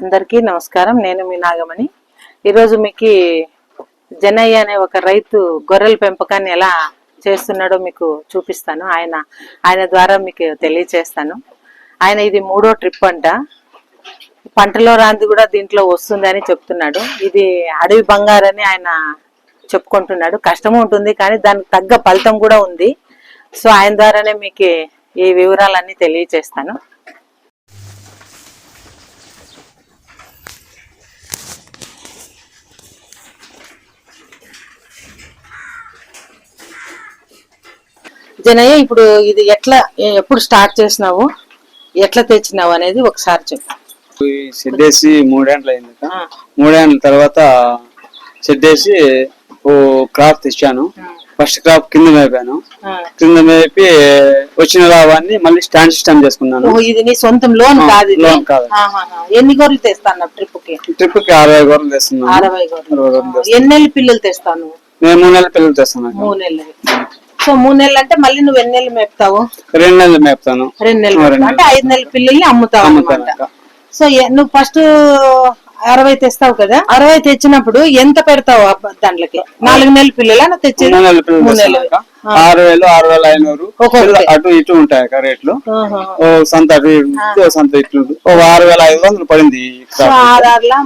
అందరికీ నమస్కారం. నేను మీ నాగమణి. ఈరోజు మీకు జనయ్య అనే ఒక రైతు గొర్రెల పెంపకాన్ని ఎలా చేస్తున్నాడో మీకు చూపిస్తాను. ఆయన ఆయన ద్వారా మీకు తెలియచేస్తాను. ఆయన ఇది మూడో ట్రిప్ అంట. పంటలో రాంది కూడా దీంట్లో వస్తుంది అని చెప్తున్నాడు. ఇది అడవి బంగారని ఆయన చెప్పుకుంటున్నాడు. కష్టం ఉంటుంది కానీ దానికి తగ్గ ఫలితం కూడా ఉంది. సో ఆయన ద్వారానే మీకు ఈ వివరాలన్నీ తెలియచేస్తాను. జనయ్య ఇప్పుడు ఇది ఎట్లా ఎప్పుడు స్టార్ట్ చేసినావు? ఎట్లా తెచ్చినావు అనేది ఒకసారి చెప్పు. వేసి మూడేండ్లు అయింది మూడేండ్ల తర్వాత వేసి ఓ క్రాప్ తెచ్చాను. ఫస్ట్ క్రాప్ కింద మేపాను. కింద మేపి వచ్చిన లాభాన్ని మళ్ళీ స్టాండ్ సిస్టమ్ చేసుకున్నాను. ఇది నీ సొంతం లోన్ కాదు లోన్ కాదు. ఎన్ని గొర్రెలు తెస్తాను ట్రిప్కి ట్రిప్కి అరవై గొర్రెలు. తెస్తున్నాను అరవై తెస్తాను. ఎన్ని నెలల పిల్లలు తెస్తాను నేను మూడు నెలల పిల్లలు తెస్తాను. మూడు నెలలు. సో మూడు నెలలు అంటే మళ్ళీ నువ్వు ఎన్ని నెలలు మేపుతావు రెండు నెలలు మేపుతాను రెండు నెలలు. అంటే ఐదు నెలల పిల్లల్ని అమ్ముతావు అమ్ముతాను. సో నువ్వు ఫస్ట్ అరవై తెస్తావు కదా అరవై తెచ్చినప్పుడు ఎంత పెడతావు దాంట్లోకి? నాలుగు నెలల పిల్లల తెచ్చేది? మూడు నెలల. ఆరు వేలు ఆరు వేల ఐనూరు. అటు ఇటు ఉంటాయి అక్క రేట్లు సంత అటు సంత ఇటు ఆరు వేల ఐదు వందలు పడింది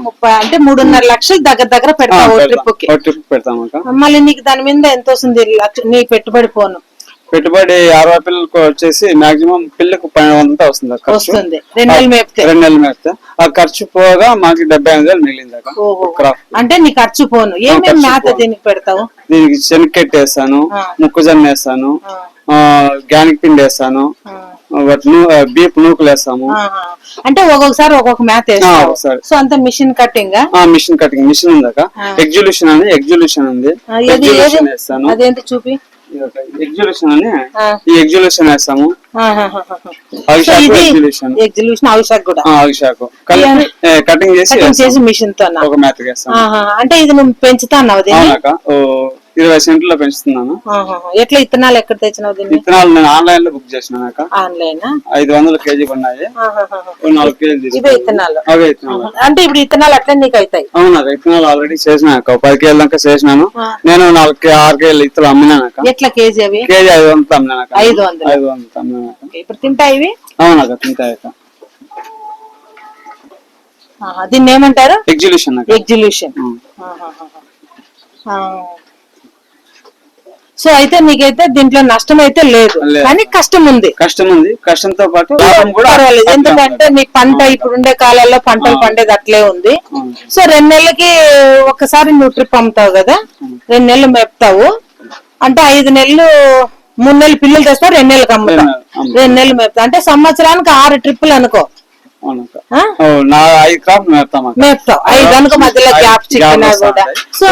ముప్పై అంటే మూడున్నర లక్షలు దగ్గర దగ్గర పెడతావు పెడతాం. ట్రిప్ పెడతాం మళ్ళీ నీకు దాని మీద ఎంత వస్తుంది? నీ పెట్టుబడి పోను. పెట్టుబడి అరవై పిల్లలకు వచ్చేసి మాక్సిమం పిల్లకు పన్నెండు వందలతో వస్తుంది వస్తుంది. రెండు నెలలు మేపితే. రెండు నెలలు మేపితే. ఆ ఖర్చు పోగా మాకు డెబ్బై ఐదు వేలు మిగిలింది అంటే నీ ఖర్చు పోను. ఏమేమి మేత. దీనికి పెడతావు? దీనికి శనక్కెట్టు వేస్తాను. మొక్కజొన్న వేస్తాను గ్యానిక్ పిండి వేస్తాను బీప్ నూకలు వేస్తాము. అంటే ఒక్కొక్కసారి ఒక్కొక్క ఒకసారి. సో అంత మిషన్ కట్టింగ్? ఆ మిషన్ కటింగ్ మిషన్ ఉంది అక్క ఎగ్జిబిషన్ అని ఎగ్జిబిషన్ ఉంది. చూపి? ఎగ్జిబిషన్ అని. ఈ ఎగ్జిబిషన్ వేస్తాము ఎగ్జిబిషన్ అవిశాఖ కూడా. అవిశాఖ కటింగ్ చేసి కటింగ్ వేస్తాం. చేసి మిషన్తో ఒక ఆహా. అంటే ఇది నువ్వు పెంచుతా అన్నావు ఇరవై సెంట్లో పెంచుతున్నాను. ఎట్లా ఇత్తనాలు ఎక్కడ తెచ్చినావు దీన్ని? విత్తనాలు నేను ఆన్లైన్లో బుక్ చేసినాక ఆన్లైన్? ఐదు వందల కేజీ ఉన్నాయి నాలుగు కేజీలు. ఇత్తనాలు. అవే విత్తనాలు అంటే ఇప్పుడు ఇత్తనాలు అట్లా నీకు అవుతాయి. అవునక్క విత్తనాలు ఆల్రెడీ చేసినాక పది కేజీల దాకా చేసినాను. నేను నాలుగు ఆరు కేజీలు ఇత్తలు అమ్మినానక్క. ఎట్లా కేజీ అవి? కేజీ ఐదు వందలు అమ్మినానక్క ఐదు వందలు. ఐదు వందలు ఇప్పుడు తింటాయి ఇవి? అవునక్క ఆహా. దీన్ని ఏమంటారు? ఎగ్జిబిషన్ ఉం. సో అయితే నీకైతే దీంట్లో నష్టం అయితే లేదు. కానీ కష్టం ఉంది. కష్టం ఉంది. కష్టంతో పాటు పర్వాలేదు. ఎందుకంటే నీ పంట ఇప్పుడు ఉండే కాలాల్లో పంటలు పండేది అట్లే ఉంది. సో రెండు నెలలకి ఒకసారి నువ్వు ట్రిప్ అమ్ముతావు కదా రెండు నెలలు మేపుతావు. అంటే ఐదు నెలలు మూడు నెలలు పిల్లలు తెస్తావు రెండు నెలలకు అమ్ముతాం. రెండు నెలలు మేపుతావు అంటే సంవత్సరానికి ఆరు ట్రిప్పులు అనుకో. ఐదు మేపుతాం అనుకో మధ్యలో గ్యాప్ కూడా. సో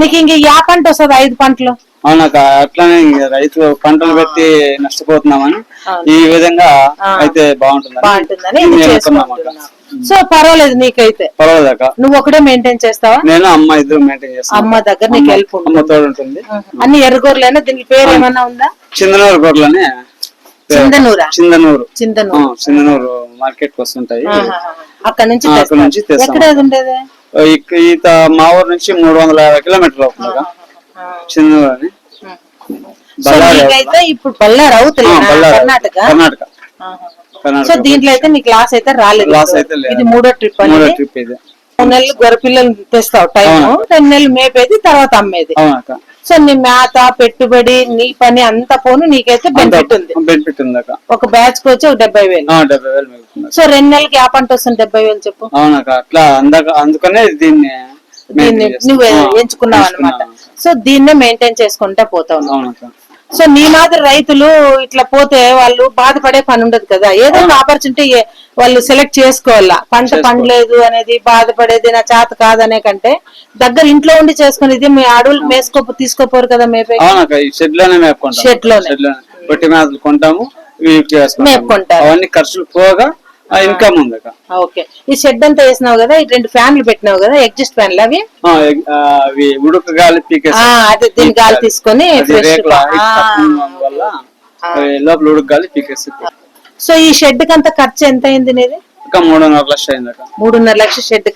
నీకు ఇంక యా పంట వస్తుంది ఐదు పంటలు? అవునక్క అట్లానే ఇంక రైతు పంటలు పెట్టి నష్టపోతున్నామని. ఈ విధంగా అయితే బాగుంటుంది బాగుంటుందని సో పర్వాలేదు నీకైతే. పర్వాలేదక్క నువ్వు ఒకటే మెయింటైన్ చేస్తావా? నేను అమ్మ ఇద్దరు మెయింటైన్ చేస్తాను అమ్మ దగ్గర నీకు హెల్ప్ అమ్మ తోడు ఉంటుంది. అన్ని ఎర్రగోరలేనా? దీనికి పేరు ఏమన్నా ఉందా? చిందనూరు గొర్రెలని చిందనూరా? చిందనూరు. చిందనూరు. చిందనూరు మార్కెట్కి వస్తుంటాయి. అక్కడ నుంచి అక్కడ. నుంచి. ఎక్కడ ఉండేది? ఇక ఈత మా ఊరు నుంచి మూడు వందల యాభై కిలోమీటర్లు అవుతుందిగా ఆ. చిందనూరు అని. సో ఇప్పుడు బళ్ళారి అవుతుంది. కర్ణాటక. సో దీంట్లో అయితే నీకు లాస్ అయితే రాలేదు. ఇది మూడో ట్రిప్ మూడో ట్రిప్ ఇది. మూడు నెలలు గొర్రె పిల్లలు తెస్తావు టైం రెండు నెలలు మేపేది తర్వాత అమ్మేది. సో నీ మేత పెట్టుబడి నీ పని అంతా పోను నీకైతే బెనిఫిట్ ఉంది. బెనిఫిట్ ఉందక్క ఒక బ్యాచ్కి వచ్చి ఒక డెబ్బై వేలు. సో రెండు నెలలకి ఆ పంట వస్తుంది డెబ్బై వేలు చెప్పు. అవునక్క అట్లా అందాక అందుకనే దీన్ని నువ్వు ఎంచుకున్నావు అనమాట. సో దీన్నే మెయింటైన్ చేసుకుంటా పోతావు సో నీ మాదిరి రైతులు ఇట్లా పోతే వాళ్ళు బాధపడే పని ఉండదు కదా. ఏదో ఒక ఆపర్చునిటీ వాళ్ళు సెలెక్ట్ చేసుకోవాలా. పంట పండలేదు అనేది బాధపడేది నా చేత కాదనే కంటే దగ్గర ఇంట్లో ఉండి చేసుకునేది మీ అడవులు మేసుకో తీసుకోపోరు కదా మేపే. షెడ్లోనే మేపుకుంటాం షెడ్లోనే. కొంటాము. మేపుకుంటారు. అవన్నీ ఖర్చులు పోగా ఇన్కమ్ ఉందక్క ఓకే. ఈ షెడ్ అంతా వేసినావు కదా ఈ రెండు ఫ్యాన్లు పెట్టినావు కదా ఎగ్జిస్ట్ ఫ్యాన్లు అవి? అవి ఉడక గాలి అదే దీని గాలి తీసుకొని లోపల ఉడక గాలి పీకేసి సో ఈ షెడ్కి అంత ఖర్చు ఎంత అయింది నీది? ఇంకా మూడున్నర లక్షలు అయింది మూడున్నర లక్షల షెడ్.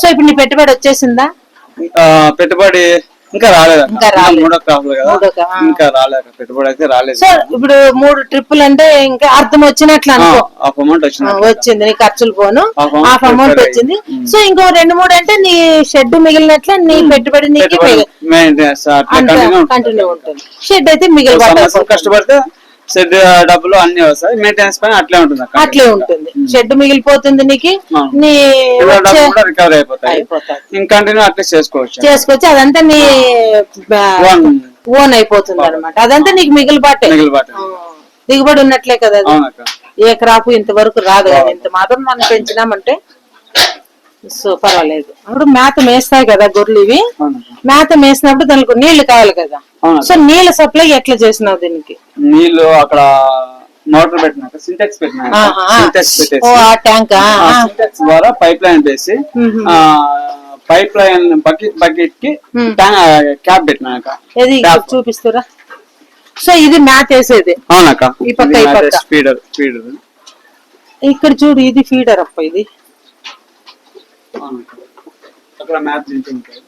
సో ఇప్పుడు నీ పెట్టుబడి వచ్చేసిందా? పెట్టుబడి ఇంకా రాలేదు. ఇంకా రాలేదు. మూడో కదా. మూడో ఆ. ఇంకా రాలేదు. పెట్టుబడి అయితే రాలేదు. సో ఇప్పుడు మూడు ట్రిప్పులు అంటే ఇంకా అర్థం వచ్చినట్లు అనుకో. హాఫ్ అమౌంట్ వచ్చింది. ఆ, వచ్చింది. నీ ఖర్చులు పోను. amount half amount. వచ్చింది. సో ఇంకో రెండు మూడు అంటే నీ షెడ్ మిగిలినట్లే నీ పెట్టుబడి నీకు పెట్టుబడి మెయింటెనెన్స్ అట్లా కంటిన్యూ ఉంటుంది. కంటిన్యూ ఉంటుంది. షెడ్ అయితే సంవత్సరం కష్టపడితే సెడ్ డబ్బులు అన్ని వస్తాయి. మెయింటెనెన్స్ పైన అట్లే ఉంటుంది అట్లే ఉంటుంది. షెడ్ మిగిలిపోతుంది నీకు. నీ రికవర్ అయిపోతాయి. అయిపోతాయి. ఇంకా కంటిన్యూ అట్లే చేసుకోవచ్చు. చేసుకొచ్చి అదంతా నీ. ఓన్ అయిపోతుంది అనమాట అదంతా నీకు మిగిలిబాటే. మిగిలిబాటు. దిగుబడి ఉన్నట్లే కదా ఏ క్రాప్ ఇంతవరకు రాదు కదా. ఇంత మాత్రం మనం పెంచినామంటే సో పర్వాలేదు. ఇప్పుడు మేత మేస్తాయి కదా గొర్రెలు ఇవి. మేత మేసినప్పుడు దానికి నీళ్ళు కావాలి కదా. సో నీళ్ళ సప్లై ఎట్లా చేసినావు దీనికి? నీళ్ళు అక్కడ మోటార్ పెట్టినాక సింటెక్స్ పెట్టినాక. సింటెక్స్ ఓ పెట్టేసి. ఆ ట్యాంక్ సింటెక్స్ ద్వారా పైప్ లైన్ వేసి పైప్ లైన్ బకెట్ బకెట్కి క్యాప్ పెట్టినాక. చూపిస్తురా? సో ఇది మ్యాథ్ వేసేది. అవునక్క. ఈ పక్క, ఈ పక్క. స్పీడర్ స్పీడర్ ఇక్కడ చూడు ఇది ఫీడర్ అప్ప ఇది. అక్కడ ఉంటాయి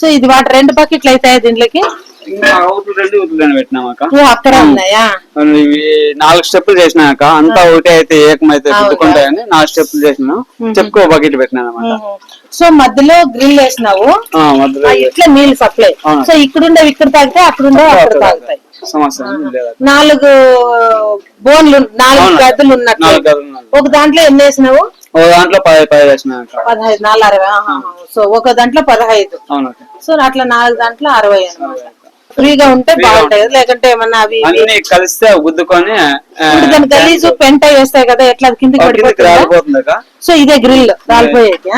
సో ఇది వాటి రెండు బకెట్లు అవుతాయి దీంట్లోకి? అక్కడ నాలుగు స్టెప్పులు చేసినాక అంతా ఒకటే అయితే ఏకమైతే గుద్దుకుంటాయని నాలుగు స్టెప్పులు చేసినా. చెప్పుకో బకెట్ పెట్టినా అనమాట సో మధ్యలో గ్రిల్ వేసినావు. ఇట్లా నీళ్ళు సప్లై. సో ఇక్కడుండేవి ఇక్కడ తాగితే అక్కడ తాగుతాయి. సమస్య ఏం లేదు నాలుగు బోన్లు నాలుగు. గదులు ఉన్నట్టు. ఒక దాంట్లో ఎన్ని వేసినావు? ఓ దాంట్లో పది పది వేసినాక పదహైదు నాలుగు అరవై. సో ఒక దాంట్లో పదహైదు. సో అట్లా నాలుగు దాంట్లో అరవై అన్నమాట. ఫ్రీగా ఉంటే బాగుంటాయి. లేకుంటే ఏమన్నా అవి అన్ని కలిస్తే గుద్దుకొని గలీజు పెంట వేస్తాయి కదా ఎట్లా కిందికి పడిపోతుందా? సో ఇదే గ్రిల్ రాలిపోయేది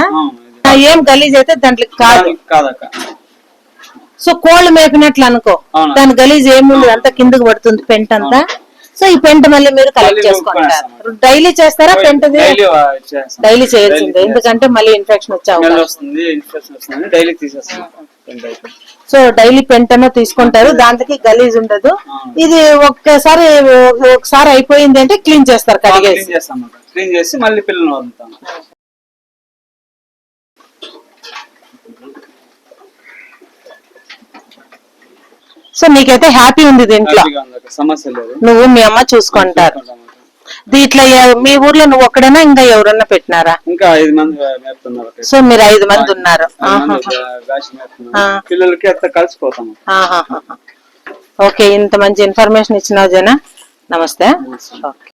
ఏం గలీజ్ అయితే దాంట్లో కాదు. సో కోళ్ళు మేపినట్లు అనుకో. దాని గలీజ్ ఏముండదు అంతా కిందకి పడుతుంది పెంట అంతా. సో ఈ పెంట మళ్ళీ మీరు కలెక్ట్ చేసుకుంటారు. డైలీ చేస్తారా? పెంటది డైలీ చేయాల్సిందే. ఎందుకంటే మళ్ళీ ఇన్ఫెక్షన్ వచ్చే అవకాశం. వస్తుంది డైలీ పెంట. సో పెంటను తీసుకుంటారు. దాంట్లోకి గలీజ్ ఉండదు. ఇది ఒక్కసారి ఒకసారి అయిపోయింది అంటే క్లీన్ చేస్తారు కడిగేసి. క్లీన్ చేసి మళ్ళీ పిల్లలు వదులుతాం. సో నీకైతే హ్యాపీ ఉంది దీంట్లో. నువ్వు మీ అమ్మ చూసుకుంటారు. దీంట్లో మీ ఊర్లో నువ్వు ఒక్కడైనా ఇంకా ఎవరన్నా పెట్టినారా? ఇంకా ఐదు మంది. సో మీరు ఐదు మంది ఉన్నారు. పిల్లలకి అంతా కలిసిపోతాం ఆహాహా. ఓకే ఇంత మంచి ఇన్ఫర్మేషన్ ఇచ్చినావు జన. నమస్తే. ఓకే.